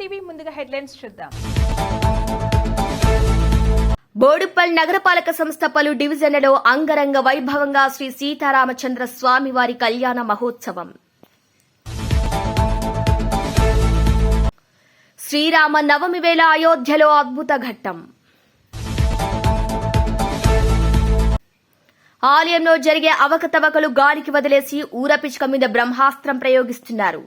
TV ముందుగా headlines చూద్దాం. బోడుప్పల్ నగరపాలక సంస్థ పలు డివిజన్లలో అంగరంగ వైభవంగా శ్రీ సీతారామచంద్ర స్వామి వారి కళ్యాణ మహోత్సవం. శ్రీరామ నవమి వేళ అయోధ్యలో అద్భుత ఘట్టం. ఆలయంలో జరిగే అవకతవకలు గాలికి వదిలేసి ఊరపిచ్చుక మీద బ్రహ్మాస్త్రం ప్రయోగిస్తున్నారు.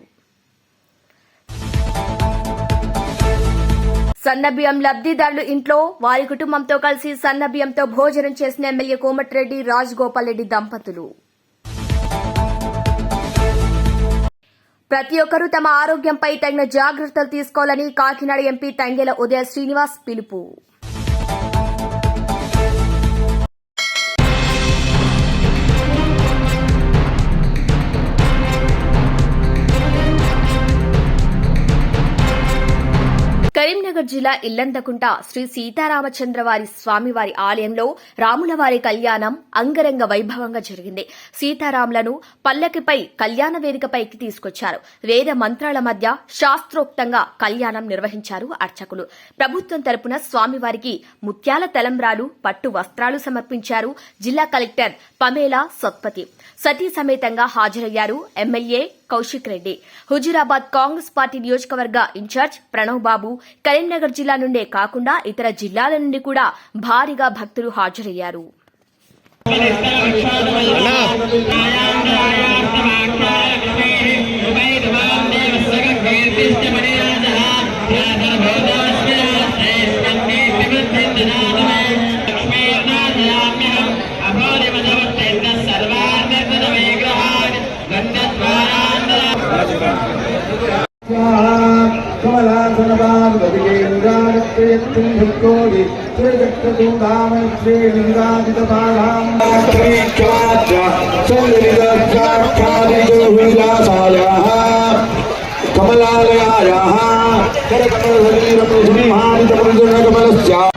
సన్నబియ్యం లబ్ధిదారులు ఇంట్లో వారి కుటుంబంతో కలిసి సన్నబియ్యంతో భోజనం చేసిన ఎమ్మెల్యే కోమటిరెడ్డి రాజగోపాల్ రెడ్డి దంపతులు. ప్రతి ఒక్కరూ తమ ఆరోగ్యంపై తగిన జాగ్రత్తలు తీసుకోవాలని కాకినాడ ఎంపీ తంగెల ఉదయ శ్రీనివాస్ పిలుపు. కరీంనగర్ జిల్లా ఇల్లందకుంట శ్రీ సీతారామచంద్ర వారి స్వామివారి ఆలయంలో రాములవారి కళ్యాణం అంగరంగ వైభవంగా జరిగింది. సీతారాములను పల్లకిపై కళ్యాణ వేదికపైకి తీసుకొచ్చారు. వేద మంత్రాల మధ్య శాస్త్రోక్తంగా కళ్యాణం నిర్వహించారు అర్చకులు. ప్రభుత్వం తరపున స్వామివారికి ముత్యాల తలంబ్రాలు పట్టు వస్త్రాలు సమర్పించారు జిల్లా కలెక్టర్ పమేలా సత్పతి. సతీ సమేతంగా హాజరయ్యారు MLA Kaushik Reddy. Huzurabad Congress party నియోజకవర్గ ఇన్ఛార్జ్ ప్రణవ్ బాబు కరీంనగర్ జిల్లా నుండే కాకుండా ఇతర జిల్లాల నుండి కూడా భారీగా భక్తులు హాజరయ్యారు. श्रीलिङ्गादितपालान्द्रिक्षाचन्द्रिदक्षाख्यादिजोविलासायाः कमलालयायाः करकमलधरीरमधुरीमादितमञ्जुनकमलस्या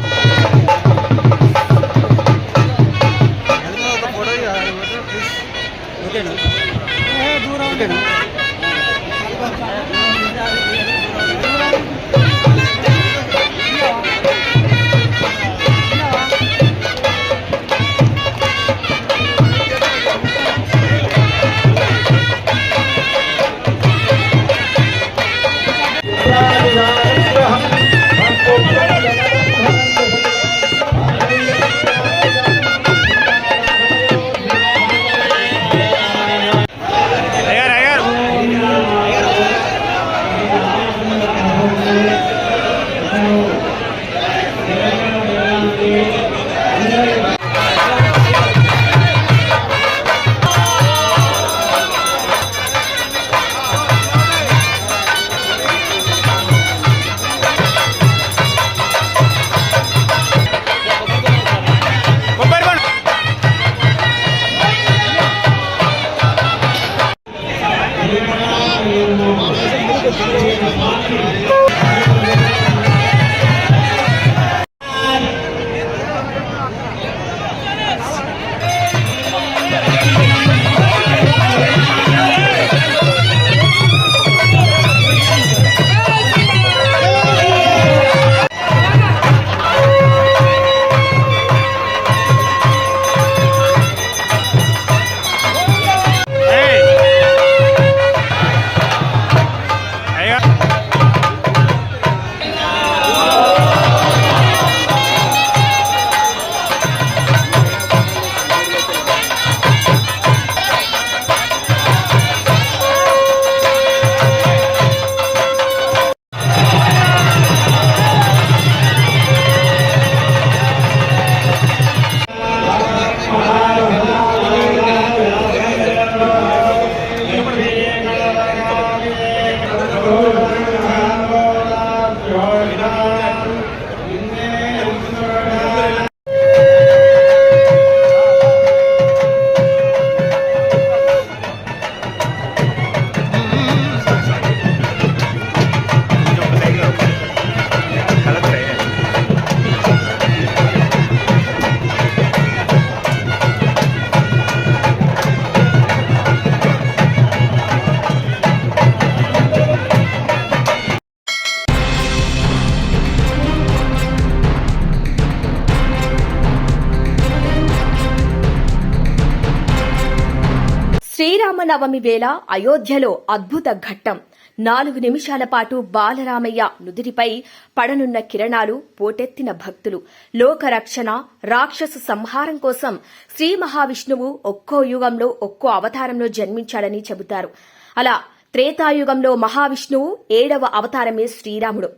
శ్రీరామనవమి వేళ అయోధ్యలో అద్భుత ఘట్టం. నాలుగు నిమిషాల పాటు బాలరామయ్య నుదిరిపై పడనున్న కిరణాలు పోటెత్తిన భక్తులు. లోకరక్షణ రాక్షస సంహారం కోసం శ్రీ మహావిష్ణువు ఒక్కో యుగంలో ఒక్కో అవతారంలో జన్మించాడని చెబుతారు. అలా త్రేతాయుగంలో మహావిష్ణువు ఏడవ అవతారమే శ్రీరాముడు.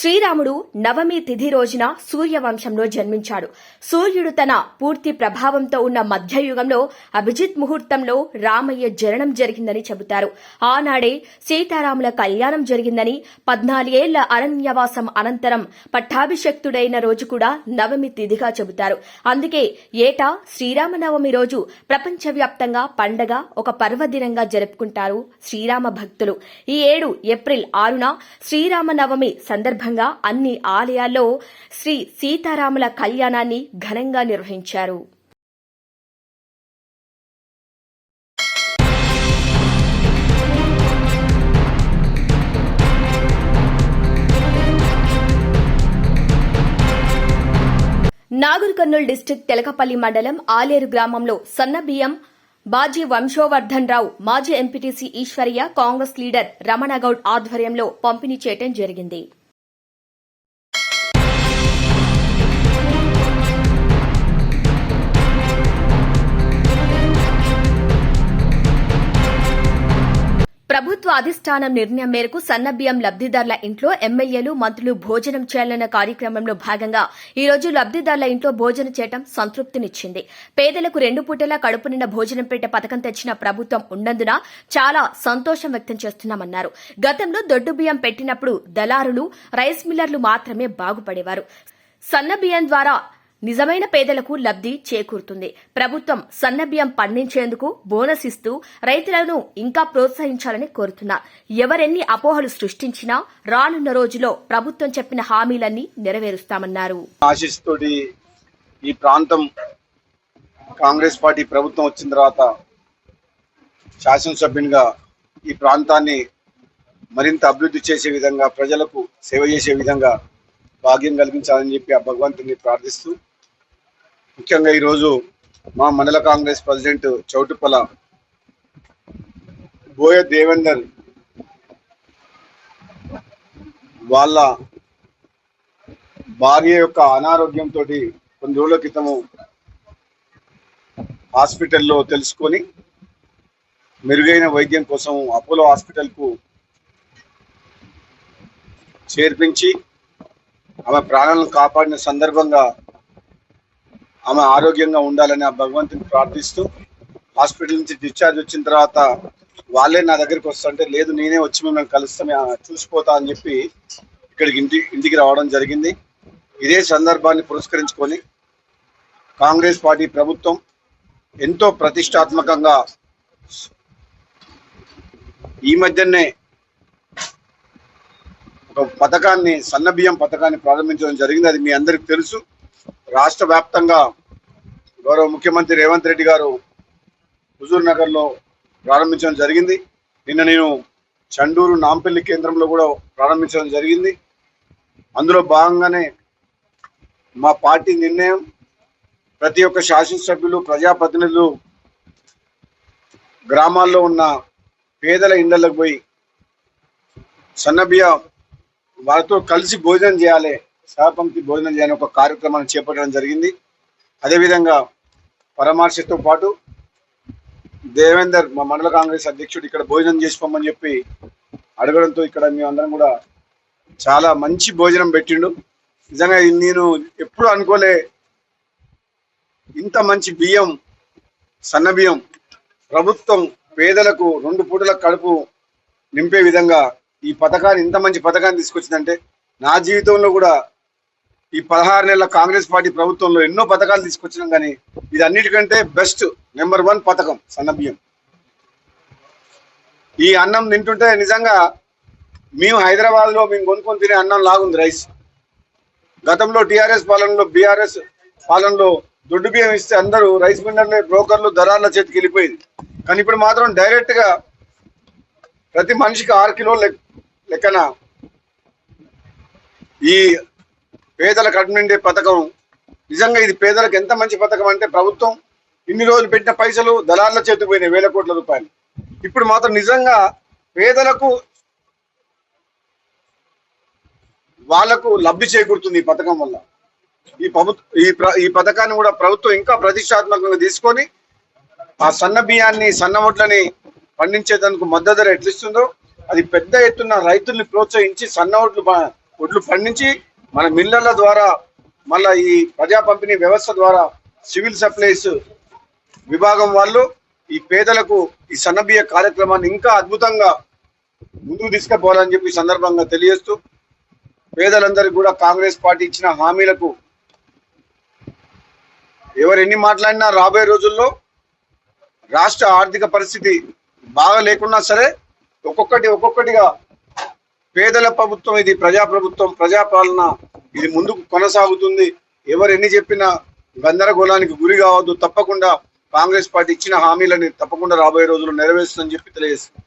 శ్రీరాముడు నవమి తిథి రోజున సూర్యవంశంలో జన్మించాడు. సూర్యుడు తన పూర్తి ప్రభావంతో ఉన్న మధ్యయుగంలో అభిజిత్ ముహూర్తంలో రామయ్య జననం జరిగిందని చెబుతారు. ఆనాడే సీతారాముల కళ్యాణం జరిగిందని పద్నాలుగేళ్ళ అరణ్యవాసం అనంతరం పట్టాభిషక్తుడైన రోజు కూడా నవమి తిథిగా చెబుతారు. అందుకే ఏటా శ్రీరామనవమి రోజు ప్రపంచవ్యాప్తంగా పండగ ఒక పర్వదినంగా జరుపుకుంటారు శ్రీరామ భక్తులు. ఈ ఏడు ఏప్రిల్ ఆరున శ్రీరామనవమి సందర్భంగా అన్ని ఆలయాల్లో శ్రీ సీతారాముల కళ్యాణాన్ని ఘనంగా నిర్వహించారు. నాగర్ కర్నూల్ డిస్టిక్ తెలకపల్లి మండలం ఆలేరు గ్రామంలో సన్నబియ్యం బాజీ వంశోవర్ధన్ రావు మాజీ ఎంపీటీసీ ఈశ్వర్య కాంగ్రెస్ లీడర్ రమణగౌడ్ ఆధ్వర్యంలో పంపిణీ చేయటం జరిగింది. ప్రభుత్వ అధిష్టానం నిర్ణయం మేరకు సన్నబియ్యం లబ్దిదారుల ఇంట్లో ఎమ్మెల్యేలు మంత్రులు భోజనం చేయాలన్న కార్యక్రమంలో భాగంగా ఈ రోజు లబ్దిదారుల ఇంట్లో భోజనం చేయడం సంతృప్తినిచ్చింది. పేదలకు రెండు పూటలా కడుపు నిండా భోజనం పెట్టే పథకం తెచ్చిన ప్రభుత్వం ఉన్నందున చాలా సంతోషం వ్యక్తం చేస్తున్నామన్నారు. గతంలో దొడ్డు బియ్యం పెట్టినప్పుడు దళారులు రైస్ మిల్లర్లు మాత్రమే బాగుపడేవారు. సన్నబియ్యం ద్వారా నిజమైన పేదలకు లబ్ధి చేకూరుతుంది. ప్రభుత్వం సన్నబియ్యం పండించేందుకు బోనస్ ఇస్తూ రైతులను ఇంకా ప్రోత్సహించాలని కోరుతున్నా ఎవరెన్ని అపోహలు సృష్టించినా రానున్న రోజులో ప్రభుత్వం చెప్పిన హామీలన్నీ నెరవేరుస్తామన్నారు. ఆశీస్సుతోటి ఈ ప్రాంతం కాంగ్రెస్ పార్టీ ప్రభుత్వం వచ్చిన తర్వాత శాసనసభ్యునిగా ఈ ప్రాంతాన్ని మరింత అభివృద్ధి చేసే విధంగా ప్రజలకు సేవ చేసే విధంగా భాగ్యం కలిగించాలని చెప్పి ఆ భగవంతుని ప్రార్థిస్తూ ముఖ్యంగా ఈరోజు మా మండల కాంగ్రెస్ ప్రెసిడెంట్ చౌటుపల బోయ దేవేందర్ వాళ్ళ భార్య యొక్క అనారోగ్యంతో కొన్ని రోజుల క్రితము హాస్పిటల్లో తెలుసుకొని మెరుగైన వైద్యం కోసం అపోలో హాస్పిటల్కు చేర్పించి ఆమె ప్రాణాలను కాపాడిన సందర్భంగా ఆమె ఆరోగ్యంగా ఉండాలని ఆ భగవంతుని ప్రార్థిస్తూ హాస్పిటల్ నుంచి డిశ్చార్జ్ వచ్చిన తర్వాత వాళ్ళే నా దగ్గరికి వస్తుంటే లేదు నేనే వచ్చి మిమ్మల్ని కలుస్తాం చూసిపోతా అని చెప్పి ఇక్కడికి ఇంటి ఇంటికి రావడం జరిగింది. ఇదే సందర్భాన్ని పురస్కరించుకొని కాంగ్రెస్ పార్టీ ప్రభుత్వం ఎంతో ప్రతిష్టాత్మకంగా ఈ మధ్యనే ఒక పథకాన్ని సన్నబియ్యం పథకాన్ని ప్రారంభించడం జరిగింది. అది మీ అందరికి తెలుసు. రాష్ట్ర వ్యాప్తంగా గౌరవ ముఖ్యమంత్రి రేవంత్ రెడ్డి గారు హుజూర్ నగర్లో ప్రారంభించడం జరిగింది. నిన్న నేను చండూరు నాంపల్లి కేంద్రంలో కూడా ప్రారంభించడం జరిగింది. అందులో భాగంగానే మా పార్టీ నిర్ణయం ప్రతి ఒక్క శాసనసభ్యులు ప్రజాప్రతినిధులు గ్రామాల్లో ఉన్న పేదల ఇండ్లకు పోయి సన్నబియ్య వారితో కలిసి భోజనం చేయాలి సహపంక్తి భోజనం చేయాలని ఒక కార్యక్రమాన్ని చేపట్టడం జరిగింది. అదేవిధంగా పరామర్శతో పాటు దేవేందర్ మా మండల కాంగ్రెస్ అధ్యక్షుడు ఇక్కడ భోజనం చేసుకోమని చెప్పి అడగడంతో ఇక్కడ మేమందరం కూడా చాలా మంచి భోజనం పెట్టిండు. నిజంగా నేను ఎప్పుడు అనుకోలే. ఇంత మంచి బియ్యం సన్న బియ్యం ప్రభుత్వం పేదలకు రెండు పూటల కడుపు నింపే విధంగా ఈ పథకాన్ని ఇంత మంచి పథకాన్ని తీసుకొచ్చిందంటే నా జీవితంలో కూడా ఈ పదహారు నెలల కాంగ్రెస్ పార్టీ ప్రభుత్వంలో ఎన్నో పథకాలు తీసుకొచ్చినాం కానీ ఇది అన్నిటికంటే బెస్ట్ నెంబర్ వన్ పథకం సన్న బియ్యం ఈ అన్నం తింటుంటే నిజంగా మేము హైదరాబాద్లో మేము కొనుక్కొని తినే అన్నం లాగుంది రైస్. గతంలో టిఆర్ఎస్ పాలనలో బీఆర్ఎస్ పాలనలో దొడ్డు బియ్యం ఇస్తే అందరూ రైస్ మిల్లర్లు బ్రోకర్లు దళార్ల చేతికి వెళ్ళిపోయింది. కానీ ఇప్పుడు మాత్రం డైరెక్ట్గా ప్రతి మనిషికి ఆరు కిలో లెక్కన ఈ పేదల కడుపు పథకం. నిజంగా ఇది పేదలకు ఎంత మంచి పథకం అంటే ప్రభుత్వం ఇన్ని రోజులు పెట్టిన పైసలు దళార్ల చేతికి పోయినాయి వేల కోట్ల రూపాయలు. ఇప్పుడు మాత్రం నిజంగా పేదలకు వాళ్ళకు లబ్ధి చేకూరుతుంది ఈ పథకం వల్ల. ఈ ప్రభుత్వ ఈ ఈ పథకాన్ని కూడా ప్రభుత్వం ఇంకా ప్రతిష్టాత్మకంగా తీసుకొని ఆ సన్న బియ్యాన్ని సన్న వడ్లని పండించేందుకు మద్దతు ధర ఎట్లిస్తుందో అది పెద్ద ఎత్తున రైతుల్ని ప్రోత్సహించి సన్న ఒడ్లు ఒడ్లు వడ్లు పండించి మన మిల్లర్ల ద్వారా మళ్ళా ఈ ప్రజా పంపిణీ వ్యవస్థ ద్వారా సివిల్ సప్లైస్ విభాగం వాళ్ళు ఈ పేదలకు ఈ సన్న కార్యక్రమాన్ని ఇంకా అద్భుతంగా ముందుకు తీసుకుపోవాలని చెప్పి సందర్భంగా తెలియజేస్తూ పేదలందరికీ కూడా కాంగ్రెస్ పార్టీ ఇచ్చిన హామీలకు ఎవరు ఎన్ని మాట్లాడినా రాబోయే రోజుల్లో రాష్ట్ర ఆర్థిక పరిస్థితి బాగా లేకున్నా సరే ఒక్కొక్కటి ఒక్కొక్కటిగా పేదల ప్రభుత్వం ఇది ప్రజా ప్రభుత్వం ప్రజాపాలన ఇది ముందుకు కొనసాగుతుంది. ఎవరు ఎన్ని చెప్పినా గందరగోళానికి గురి కావద్దు. తప్పకుండా కాంగ్రెస్ పార్టీ ఇచ్చిన హామీలని తప్పకుండా రాబోయే రోజుల్లో నెరవేరుస్తుందని చెప్పి తెలియజేస్తుంది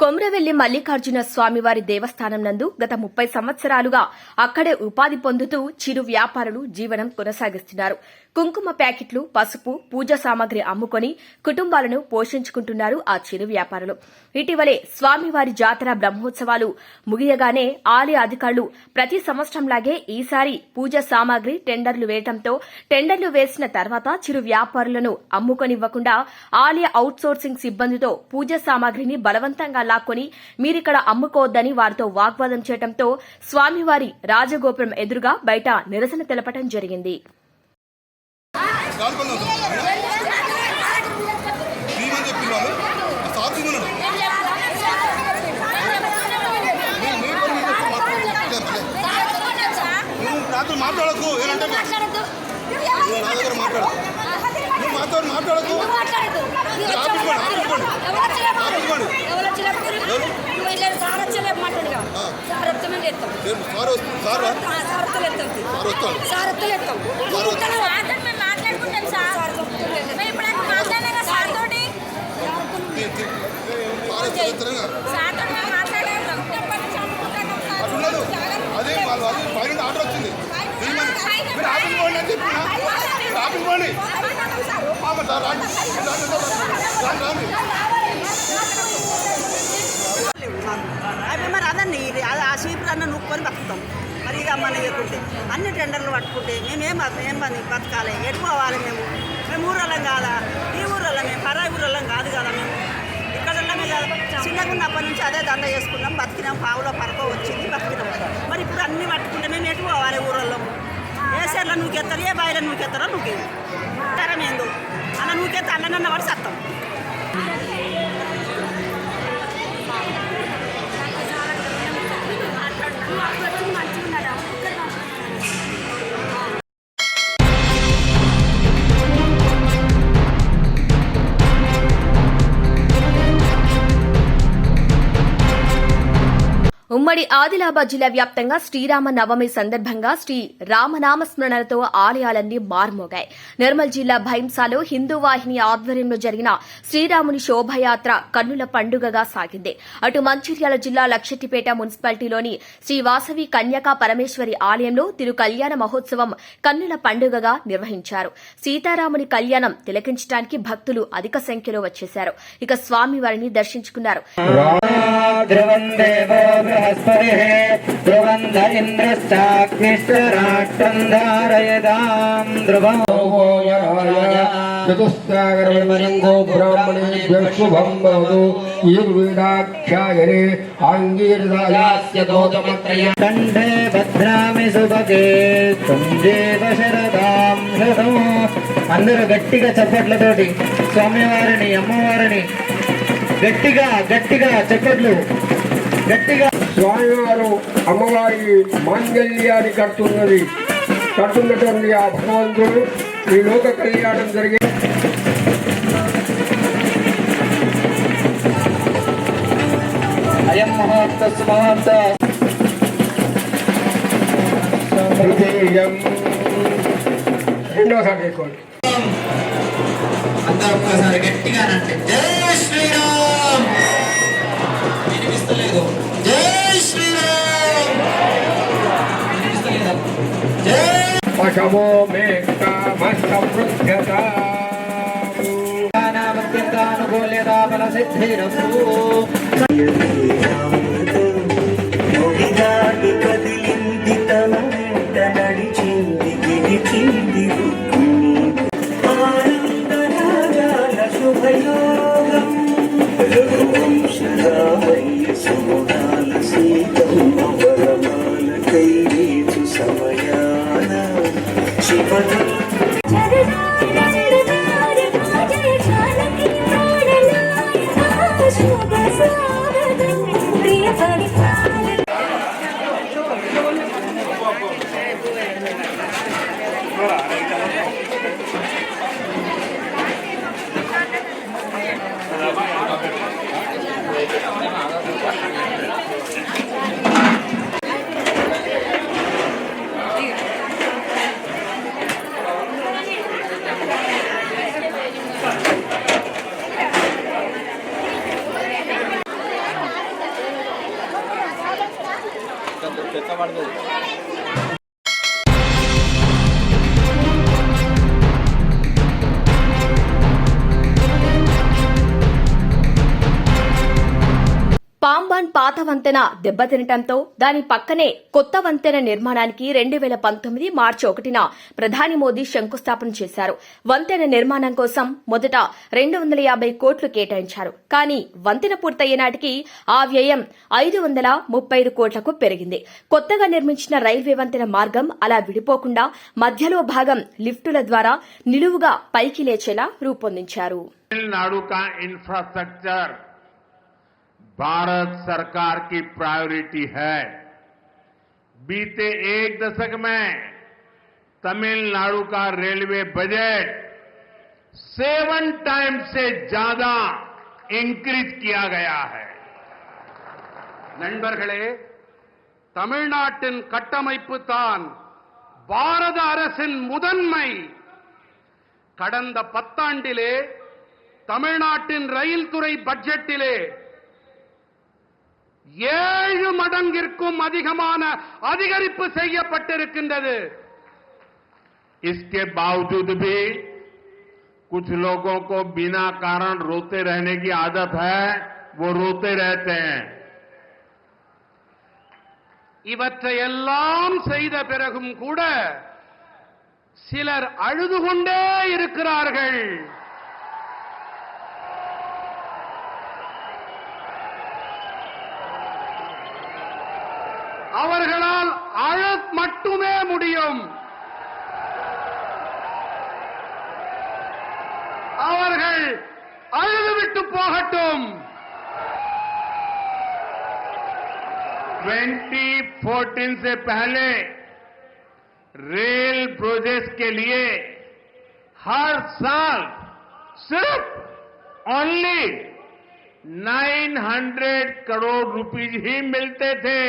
కొమ్రవెల్లి మల్లికార్జున స్వామివారి దేవస్థానం నందు గత ముప్పై సంవత్సరాలుగా అక్కడే ఉపాధి పొందుతూ చిరు వ్యాపారులు జీవనం కొనసాగిస్తున్నారు. కుంకుమ ప్యాకెట్లు పసుపు పూజా సామాగ్రి అమ్ముకొని కుటుంబాలను పోషించుకుంటున్నారు ఆ చిరు వ్యాపారులు. ఇటీవలే స్వామివారి జాతర బ్రహ్మోత్సవాలు ముగియగానే ఆలయ అధికారులు ప్రతి సంవత్సరంలాగే ఈసారి పూజా సామాగ్రి టెండర్లు వేయడంతో టెండర్లు వేసిన తర్వాత చిరు వ్యాపారులను అమ్ముకొనివ్వకుండా ఆలయ అవుట్సోర్సింగ్ సిబ్బందితో పూజా సామాగ్రిని బలవంతంగా లాక్కొని మీరిక్కడ అమ్ముకోవద్దని వారితో వాగ్వాదం చేయడంతో స్వామివారి రాజగోపురం ఎదురుగా బయట నిరసన తెలపడం జరిగింది భీమని చెప్పిన వాళ్ళు సాక్షి ఉన్నాడు నువ్వు నాతో మాట్లాడకు నువ్వు నా దగ్గర మాట్లాడు నువ్వు మాతో మాట్లాడకు నేను సార్ వస్తు- సార్ రా. సార్ వస్తాడు నేను తి- సార్ వస్తాడు ఇద్దరుగా. అట్లున్నదు అదే వాళ్ళు అది పైన ఆర్డర్ వచ్చింది. భీమని మీరు ఆఫీస్ పోండి అని చెప్పిన? మీరు ఆఫీస్ పోండి. ఆ, మరి సార్. రాండి. రాండి, రాండి, రాండి రాండి. అవి మరి అదన్నీ ఇది అది ఆ చీపురు అన్న నూక్కొని బతుకుతాం. అమ్మని ఇక అన్ని టెండర్లు పట్టుకుంటే మేమేం ఏం పని బతకాలి? ఎటు పోవాలి మేము? మేము ఊరళ్ళం కాదా? ఈ ఊరళ్ళం మేము పరాయి ఊరళ్ళం కాదు కదా మేము. ఇక్కడ వాళ్ళమే కదా. చిన్నగా ఉన్నప్పటి నుంచి అదే దండ చేసుకున్నాం బతికినాం పావులో పరకో వచ్చింది బతికినాం. మరి ఇప్పుడు అన్ని పట్టుకుంటే మేము ఎటు పోవాలి ఊరల్లో ఏ సేర్లో నూకెత్తారు ఏ బాయిలో నూకెత్తారో నూకేది తరం ఏందో? అలా నూకెత్తే అన్న వాడు సత్తం. ఉమ్మడి ఆదిలాబాద్ జిల్లా వ్యాప్తంగా శ్రీరామ నవమి సందర్భంగా శ్రీ రామనామ స్మరణలతో ఆలయాలన్నీ మార్మోగాయి. నిర్మల్ జిల్లా భైంసాలో హిందూ వాహిని ఆధ్వర్యంలో జరిగిన శ్రీరాముని శోభయాత్ర కన్నుల పండుగగా సాగింది. అటు మంచిర్యాల జిల్లా లక్షెట్టిపేట మున్సిపాలిటీలోని శ్రీ వాసవి కన్యకా పరమేశ్వరి ఆలయంలో తిరు కళ్యాణ మహోత్సవం కన్నుల పండుగగా నిర్వహించారు. సీతారాముని కళ్యాణం తిలకించడానికి భక్తులు అధిక సంఖ్యలో వచ్చేశారు. ఇక స్వామివారిని దర్శించుకున్నారు. దేవో బృహస్పతిः ధ్రువంధ ఇంద్రశ్చాగ్నిశ్చరాష్ట్రం ధారయదాం ధ్రువం చతుస్సాగరమరింగో బ్రాహ్మణేభ్యः శుభం భవతు ఈర్వీడాఖ్యాయనే ఆంగీర్దాయాస్య గౌతమత్రయ కంఠే భద్రామి సుభగే తుంజేవ శరదాం అందరూ గట్టిగా చప్పట్లతోటి స్వామివారిని అమ్మవారిని గట్టిగా గట్టిగా చప్పట్లు గట్టిగా స్వామివారు అమ్మవారి మాంగళ్యాన్ని కడుతున్నది. కడుతున్నటువంటి ఆ భగవంతుడు ఈ లోక కళ్యాణం జరిగే అయం మహోత్త సుమహోత్త రెండోసారి చేసుకోండి అందరూ ఒక్కసారి గట్టిగా రండి. జై శ్రీరామ్! లేదు జై శ్రీరామ్ పశవో మేకామృత్యతానుకూల్యతా బల సిద్ధిరూ పాంబాన్ పాత వంతెన దెబ్బతినటంతో దాని పక్కనే కొత్త వంతెన నిర్మాణానికి రెండు వేల పంతొమ్మిది మార్చి ఒకటిన ప్రధాని మోదీ శంకుస్థాపన చేశారు. వంతెన నిర్మాణం కోసం మొదట రెండు వందల యాభై కోట్లు కేటాయించారు. కానీ వంతెన పూర్తయ్యేనాటికి ఆ వ్యయం ఐదు వందల ముప్పై ఐదు కోట్లకు పెరిగింది. కొత్తగా నిర్మించిన రైల్వే వంతెన మార్గం అలా విడిపోకుండా మధ్యలో భాగం లిఫ్టుల ద్వారా నిలువుగా పైకి లేచేలా రూపొందించారు. भारत सरकार की प्रायोरिटी है बीते एक दशक में तमिलनाडु का रेलवे बजट सेवन टाइम से ज्यादा इंक्रीज किया गया है நண்பர்களே தமிழ்நாட்டின் கட்டமைப்பு தான் பாரத அரசின் முதன்மை கடந்த பத்தாண்டிலே தமிழ்நாட்டின் ரயில் துறை பட்ஜெட்டிலே ஏழு மடங்கிற்கும் அதிகமான அதிகரிப்பு செய்யப்பட்டிருக்கின்றது इसके बावजूद भी कुछ लोगों को बिना कारण रोते रहने की आदत है वो रोते रहते हैं இவற்றையெல்லாம் செய்த பிறகும் கூட சிலர் அழுது கொண்டே இருக்கிறார்கள் அவர்களால் அழ மட்டுமே முடியும் அவர்கள் அழுதுவிட்டு போகட்டும் 2014 से पहले रेल प्रोजेक्ट के लिए हर साल सिर्फ ओनली 900 करोड़ रुपीज ही मिलते थे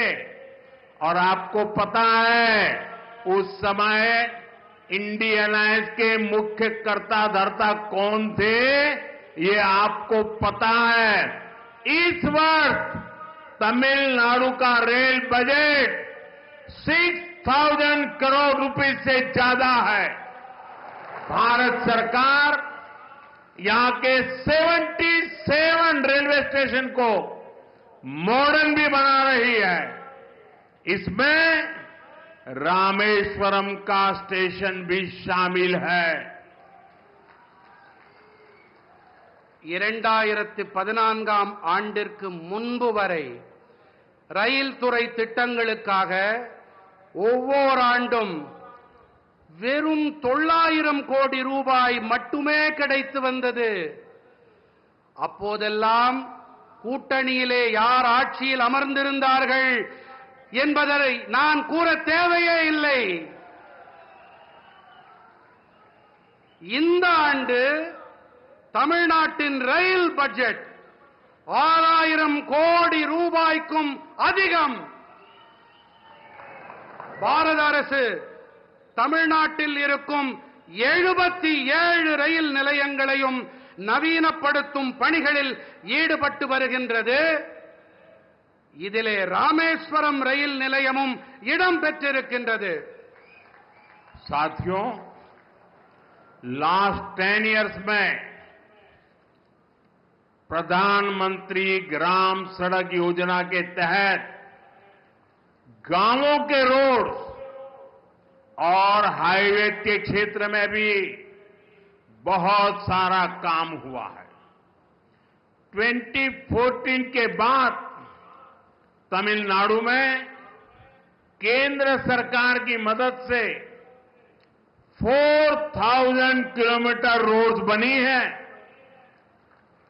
और आपको पता है, उस समय इंडियन आइस के मुख्य कर्ता धर्ता कौन थे, ये आपको पता है। इस वर्ष तमिलनाडु का रेल बजट 6000 करोड़ रुपए से ज़्यादा है। भारत सरकार यहाँ के 77 रेलवे स्टेशन को मॉडर्न भी बना रही है। इसमें रामेश्वरम का स्टेशन भी शामिल है இரண்டாயிரத்தி பதினான்காம் ஆண்டிற்கு முன்பு வரை ரயில் துறை திட்டங்களுக்காக ஒவ்வொரு ஆண்டும் வெறும் தொள்ளாயிரம் கோடி ரூபாய் மட்டுமே கிடைத்து வந்தது அப்போதெல்லாம் கூட்டணியிலே யார் ஆட்சியில் அமர்ந்திருந்தார்கள் என்பதை நான் கூற தேவையே இல்லை. இந்த ஆண்டு தமிழ்நாட்டின் ரயில் பட்ஜெட் ஆறாயிரம் கோடி ரூபாய்க்கும் அதிகம். பாரத அரசு தமிழ்நாட்டில் இருக்கும் எழுபத்தி ஏழு ரயில் நிலையங்களையும் நவீனப்படுத்தும் பணிகளில் ஈடுபட்டு வருகின்றது. இதிலே ராமேஸ்வரம் ரயில் நிலையமும் இடம் பெற்றிருக்கின்றது साथियों लास्ट टेन इयर्स में प्रधानमंत्री ग्राम सड़क योजना के तहत गांवों के रोड और हाईवे के क्षेत्र में भी बहुत सारा काम हुआ है 2014 के बाद तमिलनाडु में केंद्र सरकार की मदद से 4000 किलोमीटर रोड्स बनी है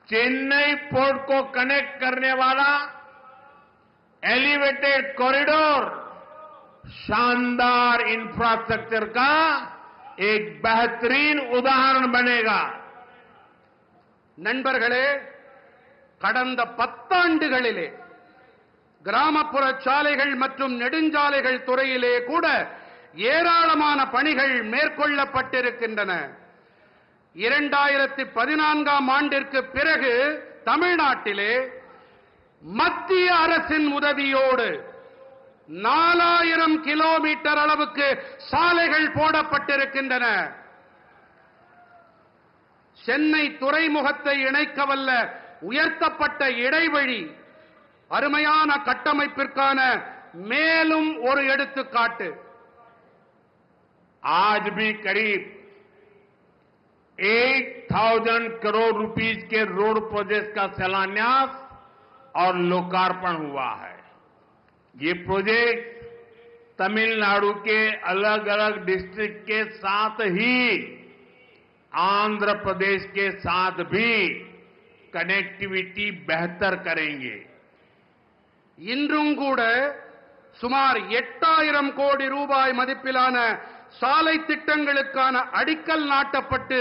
चेन्नई पोर्ट को कनेक्ट करने वाला एलिवेटेड कॉरिडोर शानदार इंफ्रास्ट्रक्चर का एक बेहतरीन उदाहरण बनेगा நண்பர்களே கடந்த பத்தாண்டுகளிலே கிராமப்புற சாலைகள் மற்றும் நெடுஞ்சாலைகள் துறையிலே கூட ஏராளமான பணிகள் மேற்கொள்ளப்பட்டிருக்கின்றன. இரண்டாயிரத்தி பதினான்காம் ஆண்டிற்கு பிறகு தமிழ்நாட்டிலே மத்திய அரசின் உதவியோடு நாலாயிரம் கிலோமீட்டர் அளவுக்கு சாலைகள் போடப்பட்டிருக்கின்றன. சென்னை துறைமுகத்தை இணைக்கவல்ல உயர்த்தப்பட்ட இடைவழி அருமையான கட்டமைப்பிற்கான மேலும் ஒரு எடுத்துக்காட்டு आज भी करीब 8000 करोड़ रुपीस के रोड प्रोजेक्ट का शिलान्यास और लोकार्पण हुआ है ये प्रोजेक्ट तमिलनाडु के अलग अलग डिस्ट्रिक्ट के साथ ही आंध्र प्रदेश के साथ भी कनेक्टिविटी बेहतर करेंगे இன்றும் கூட சுமார் எட்டாயிரம் கோடி ரூபாய் மதிப்பிலான சாலை திட்டங்களுக்கான அடிக்கல் நாட்டப்பட்டு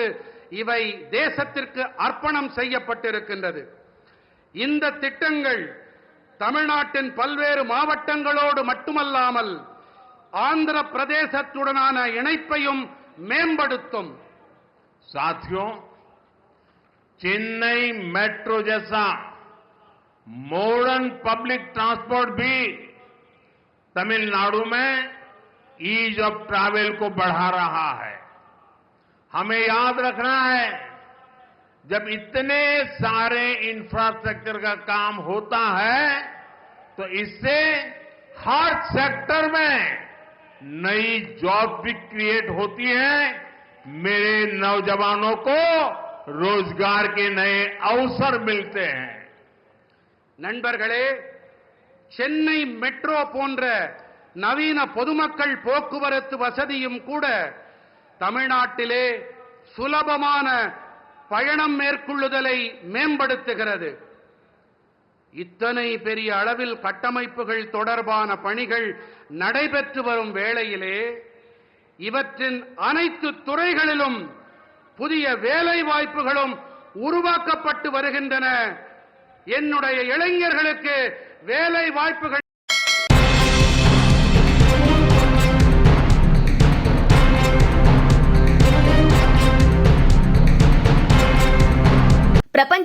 இவை தேசத்திற்கு அர்ப்பணம் செய்யப்பட்டிருக்கின்றது. இந்த திட்டங்கள் தமிழ்நாட்டின் பல்வேறு மாவட்டங்களோடு மட்டுமல்லாமல் ஆந்திர பிரதேசத்துடனான இணைப்பையும் மேம்படுத்தும். சாத்தியம் Chennai metro modern public transport भी तमिलनाडु में ईज ऑफ़ ट्रैवल को बढ़ा रहा है। हमें याद रखना है, जब इतने सारे इंफ्रास्ट्रक्चर का काम होता है तो इससे हर सेक्टर में नई जॉब भी क्रिएट होती है। मेरे नौजवानों को रोज़गार के नए अवसर मिलते हैं। நண்பர்களே சென்னை மெட்ரோ போன்ற நவீன பொதுமக்கள் போக்குவரத்து வசதியும் கூட தமிழ்நாட்டிலே சுலபமான பயணம் மேற்கொள்ளுதலை மேம்படுத்துகிறது. இத்தனை பெரிய அளவில் கட்டமைப்புகள் தொடர்பான பணிகள் நடைபெற்று வரும் வேளையிலே இவற்றின் அனைத்து துறைகளிலும் புதிய வேலை வாய்ப்புகளும் உருவாக்கப்பட்டு வருகின்றன. என்னுடைய இளைஞர்களுக்கு வேலை வாய்ப்புகள்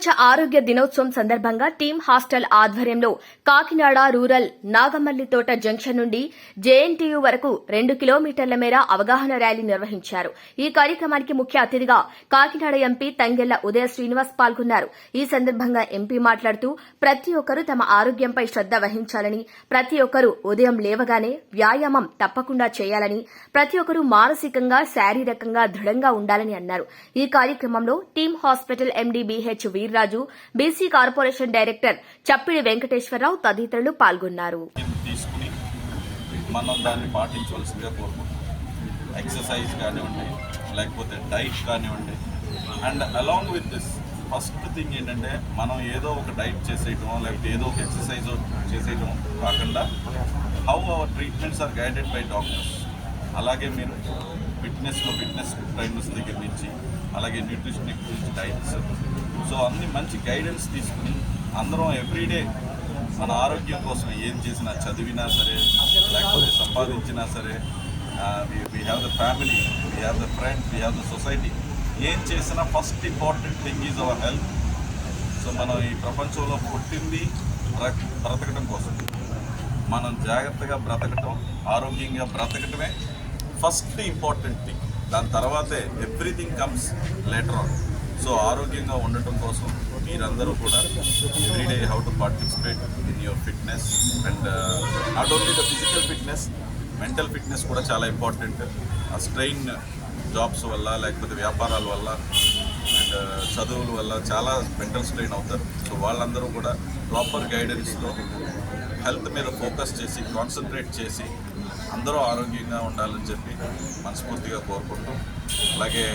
ప్రపంచ ఆరోగ్య దినోత్సవం సందర్భంగా టీమ్ హాస్టల్ ఆధ్వర్యంలో కాకినాడ రూరల్ నాగమల్లితోట జంక్షన్ నుండి జేఎన్టీయూ వరకు రెండు కిలోమీటర్ల మేర అవగాహన ర్యాలీ నిర్వహించారు. ఈ కార్యక్రమానికి ముఖ్య అతిథిగా కాకినాడ ఎంపీ తంగెళ్ళ ఉదయ శ్రీనివాస్ పాల్గొన్నారు. ఈ సందర్భంగా ఎంపీ మాట్లాడుతూ ప్రతి ఒక్కరూ తమ ఆరోగ్యంపై శ్రద్ధ వహించాలని ప్రతి ఒక్కరూ ఉదయం లేవగానే వ్యాయామం తప్పకుండా చేయాలని ప్రతి ఒక్కరూ మానసికంగా శారీరకంగా దృఢంగా ఉండాలని అన్నారు. ఈ కార్యక్రమంలో team hospital MD BH Raju BC corporation director Chappidi Venkateswararao తదితరులు పాల్గొన్నారు. తీసుకుని మనం దాన్ని పాటించవలసిందిగా కోరుకుంటున్నాం. ఎక్సర్సైజ్ కానివ్వండి లేకపోతే డైట్ కానివ్వండి. And along with this first thing ఏంటంటే మనం ఏదో ఒక డైట్ చేసేయటం లేకపోతే ఏదో ఒక ఎక్సర్సైజ్ చేసేయటం కాకుండా how our treatments are guided by doctors అలాగే మీరు ఫిట్నెస్లో ఫిట్నెస్ ట్రైనర్స్ దగ్గర నుంచి అలాగే న్యూట్రిషన్ గురించి డైట్స్ సో అన్ని మంచి గైడెన్స్ తీసుకుని అందరం ఎవ్రీడే మన ఆరోగ్యం కోసం ఏం చేసినా చదివినా సరే లేకపోతే సంపాదించినా సరే we have the family we have the friends we have the society ఏం చేసినా first important thing is our health so మనం ఈ ప్రపంచంలో పుట్టింది బ్రతకటం కోసం. మనం జాగ్రత్తగా బ్రతకటం ఆరోగ్యంగా బ్రతకటమే ఫస్ట్ ఇంపార్టెంట్ థింగ్ దాని తర్వాతే everything comes later on so ఆరోగ్యంగా ఉండటం కోసం మీరందరూ కూడా everyday how to participate in your fitness and not only the physical fitness mental fitness కూడా చాలా ఇంపార్టెంట్. ఆ స్ట్రెయిన్ జాబ్స్ వల్ల లేకపోతే వ్యాపారాల వల్ల అండ్ uh, చదువుల వల్ల చాలా మెంటల్ స్ట్రెయిన్ అవుతారు. సో వాళ్ళందరూ కూడా ప్రాపర్ గైడెన్స్లో హెల్త్ మీద ఫోకస్ చేసి కాన్సన్ట్రేట్ చేసి అందరూ ఆరోగ్యంగా ఉండాలని చెప్పి మనస్ఫూర్తిగా కోరుకుంటూ అలాగే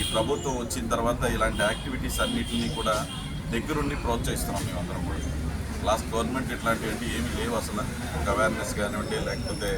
ఈ ప్రభుత్వం వచ్చిన తర్వాత ఇలాంటి యాక్టివిటీస్ అన్నిటినీ కూడా దగ్గరుండి ప్రోత్సహిస్తున్నాం మేమందరం కూడా. లాస్ట్ గవర్నమెంట్ ఇట్లాంటివి ఏమీ లేవు అసలు. ఒక అవేర్నెస్ కానివ్వండి లేకపోతే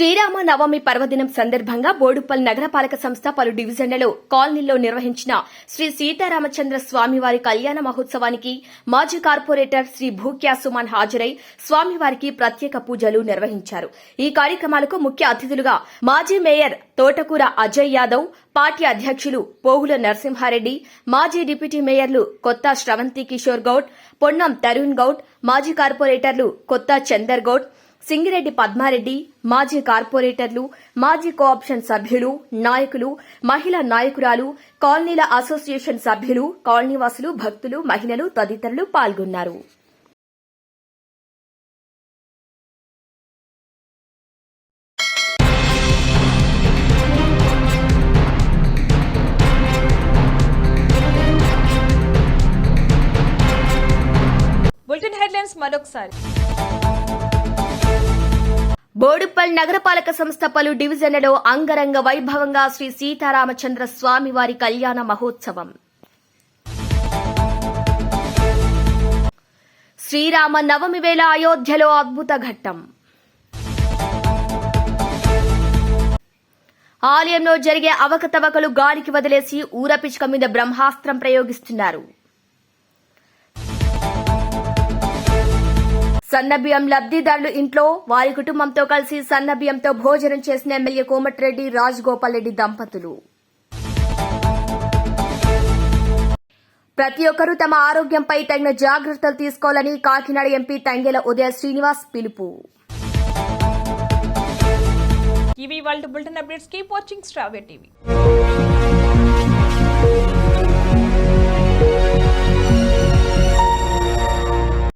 శ్రీరామ నవమి పర్వదినం సందర్భంగా బోడుపల్ నగరపాలక సంస్థ పలు డివిజన్లలో కాలనీల్లో నిర్వహించిన శ్రీ సీతారామచంద్ర స్వామివారి కళ్యాణ మహోత్సవానికి మాజీ కార్పొరేటర్ శ్రీ భూక్యా సుమన్ హాజరై స్వామివారికి ప్రత్యేక పూజలు నిర్వహించారు. ఈ కార్యక్రమాలకు ముఖ్య అతిథులుగా మాజీ మేయర్ తోటకూర అజయ్ యాదవ్ పార్టీ అధ్యక్షులు పోగుల నరసింహారెడ్డి మాజీ డిప్యూటీ మేయర్లు కొత్త శ్రవంతి కిషోర్ గౌడ్ పొన్నం తరుణ్ గౌడ్ మాజీ కార్పొరేటర్లు కొత్త చందర్ గౌడ్ సింగిరెడ్డి పద్మారెడ్డి మాజీ కార్పొరేటర్లు మాజీ కోఆప్షన్ సభ్యులు నాయకులు మహిళా నాయకురాలు కాలనీల అసోసియేషన్ సభ్యులు కాలనీవాసులు భక్తులు మహిళలు తదితరులు పాల్గొన్నారు. బులెటిన్ హెడ్లైన్స్ మరొకసారి. బోడుప్పల్ నగరపాలక సంస్థ పలు డివిజన్లలో అంగరంగ వైభవంగా శ్రీ సీతారామచంద్ర స్వామివారి కళ్యాణ మహోత్సవం. శ్రీరామ నవమి వేళ అయోధ్యలో అద్భుత ఘట్టం. ఆలయంలో జరిగే అవకతవకలు గాలికి వదిలేసి ఊరపిచ్చుక మీద బ్రహ్మాస్త్రం ప్రయోగిస్తున్నారు. సన్నబియ్యం లబ్దిదారులు ఇంట్లో వారి కుటుంబంతో కలిసి సన్నబియ్యంతో భోజనం చేసిన ఎమ్మెల్యే కోమటిరెడ్డి రాజగోపాల్ రెడ్డి దంపతులు. ప్రతి ఒక్కరూ తమ ఆరోగ్యంపై తగిన జాగ్రత్తలు తీసుకోవాలని కాకినాడ ఎంపీ తంగెల ఉదయ శ్రీనివాస్ పిలుపు. ఇవి వాళ్ళ బులెటిన్ అప్డేట్స్. కీప్ వాచింగ్ స్ట్రావే టీవీ.